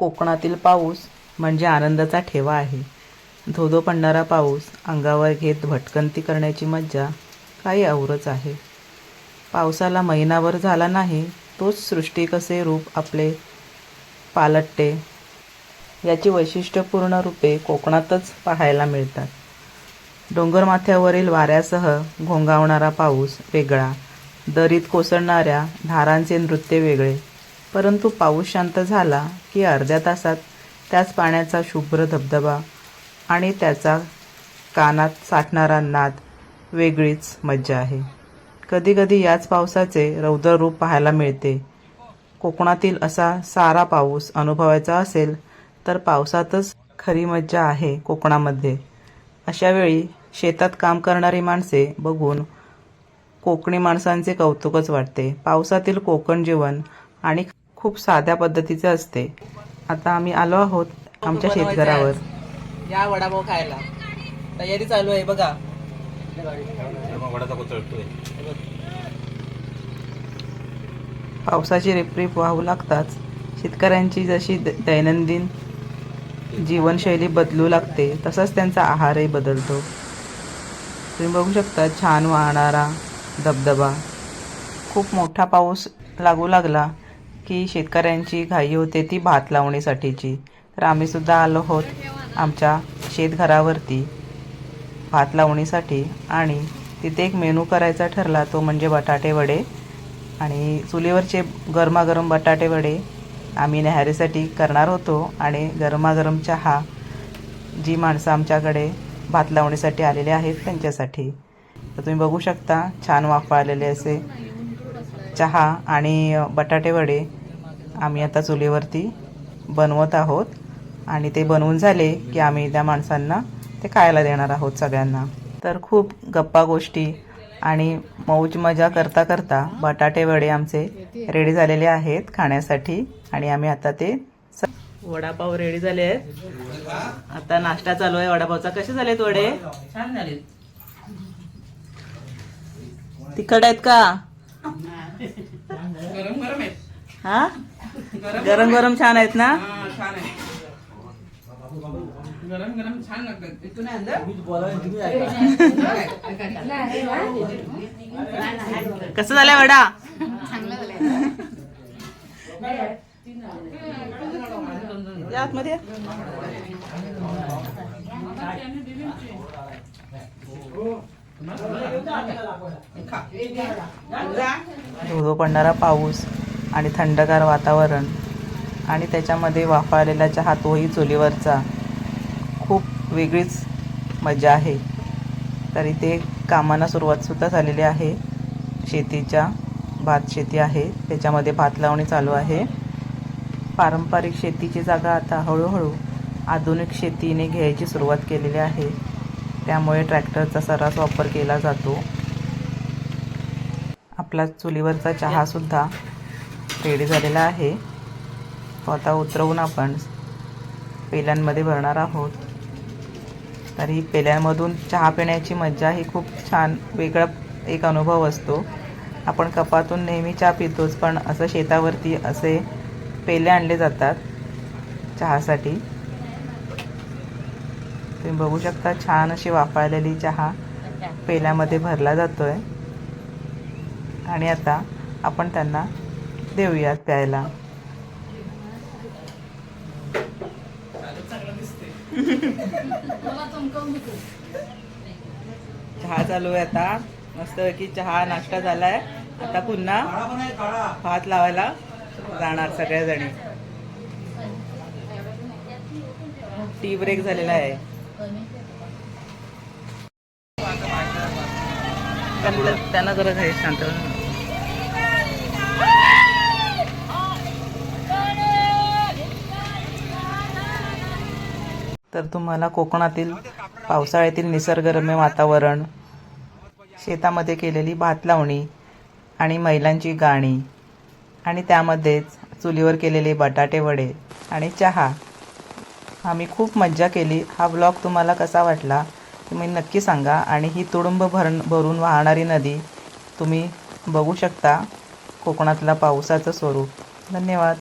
कोकणातील पाऊस म्हणजे आनंदाचा ठेवा आहे. धोधो पडणारा पाऊस अंगावर घेत भटकंती करण्याची मज्जा काही औरच आहे. पावसाला महिनाभर झाला नाही तोच सृष्टी कसे रूप आपले पालटते याची वैशिष्ट्यपूर्ण रूपे कोकणातच पाहायला मिळतात. डोंगरमाथ्यावरील वाऱ्यासह घोंगावणारा पाऊस वेगळा दरीत कोसळणाऱ्या धारांचे नृत्य वेगळे परंतु पाऊस शांत झाला की अर्ध्या तासात त्याच पाण्याचा शुभ्र धबधबा आणि त्याचा कानात साठणारा नाद वेगळीच मज्जा आहे. कधीकधी याच पावसाचे रौद्र रूप पाहायला मिळते. कोकणातील असा सारा पाऊस अनुभवायचा असेल तर पावसातच खरी मज्जा आहे कोकणामध्ये. अशावेळी शेतात काम करणारी माणसे बघून कोकणी माणसांचे कौतुकच वाटते. पावसातील कोकण जीवन आणि खूप साध्या पद्धतीचे असते. आता आम्ही आलो आहोत आमच्या शेतघरावर. या वडापाव खायला. तयारी चालू आहे बघा. पावसाची रिपरिप वाहू लागताच. शेतकऱ्यांची जशी दैनंदिन जीवनशैली बदलू लागते तसाच त्यांचा आहारही बदलतो. तुम्ही बघू शकता छान वाहणारा धबधबा. खूप मोठा पाऊस लागू लागला. की शेतकऱ्यांची घाई होते ती भात लावणीसाठीची. तर आम्ही सुद्धा आलो आहोत आमच्या शेतघरावरती भात लावणीसाठी आणि तिथे एक मेनू करायचा ठरला तो म्हणजे बटाटे वडे. आणि चुलीवरचे गरमागरम बटाटे वडे आम्ही न्याहारीसाठी करणार होतो आणि गरमागरम चहा जी माणसं आमच्याकडे भात लावणीसाठी आलेले आहेत त्यांच्यासाठी. तर तुम्ही बघू शकता छान वाफाळलेले असे. चहा आणि बटाटे वडे आम्ही आता चुलीवरती बनवत आहोत. आणि ते बनवून झाले की आम्ही त्या माणसांना ते खायला देणार आहोत सगळ्यांना. तर खूप गप्पा गोष्टी आणि मौज मजा करता करता बटाटे वडे आमचे रेडी झालेले आहेत खाण्यासाठी. आणि आम्ही आता ते वडापाव रेडी झाले आहेत. आता नाश्ता चालू आहे. वडापावचा कसे झालेत वडे? छान झाले तिखट आहेत का? गरम गरम आहेत. हा? गरम गरम छान आहेत ना? हा छान आहे. गरम गरम छान लागतात. इथून आणलं कसं झालंय वडा? या आतमध्ये? पडणारा पाऊस. आणि थंडगार वातावरण. आणि त्याच्यामध्ये वाफाळलेला चहा तोही चुलीवरचा. खूप वेगळीच मजा आहे. तर इथे कामांना सुरुवातसुद्धा झालेली आहे. शेतीच्या भात शेती आहे. त्याच्यामध्ये भात लावणी चालू आहे. पारंपरिक शेतीची जागा आता हळूहळू आधुनिक शेतीने घ्यायची सुरुवात केलेली आहे. त्यामुळे ट्रॅक्टरचा सर्रास वापर केला जातो. आपला चुलीवरचा चहासुद्धा रेडी झालेला आहे. तो आता उतरवून आपण पेल्यांमध्ये भरणार आहोत. तर ही पेल्यांमधून चहा पिण्याची मज्जा ही खूप छान वेगळा एक अनुभव असतो. आपण कपातून नेहमी चहा पितोच पण असं शेतावरती असे पेले आणले जातात चहासाठी. तुम्ही बघू शकता छान अशी वापरलेली चहा पेल्यामध्ये भरला जातोय. आणि आता आपण त्यांना देऊयात प्यायला. चहा चालू आहे आता. मस्त की चहा नाश्ता झालाय. आता पुन्हा भात लावायला जाणार सगळ्या जणी टी ब्रेक झालेला आहे. त्यांना- जरा शांत तर तुम्हाला कोकणातील पावसाळ्यातील निसर्गरम्य वातावरण शेतामध्ये केलेली भात लावणी आणि महिलांची गाणी आणि त्यामध्येच चुलीवर केलेले बटाटे वडे आणि चहा. आम्ही खूप मज्जा केली. हा ब्लॉग तुम्हाला कसा वाटला तुम्ही नक्की सांगा आणि ही तुडुंब भरण भरून वाहणारी नदी तुम्ही बघू शकता कोकणातला पावसाचं स्वरूप. धन्यवाद.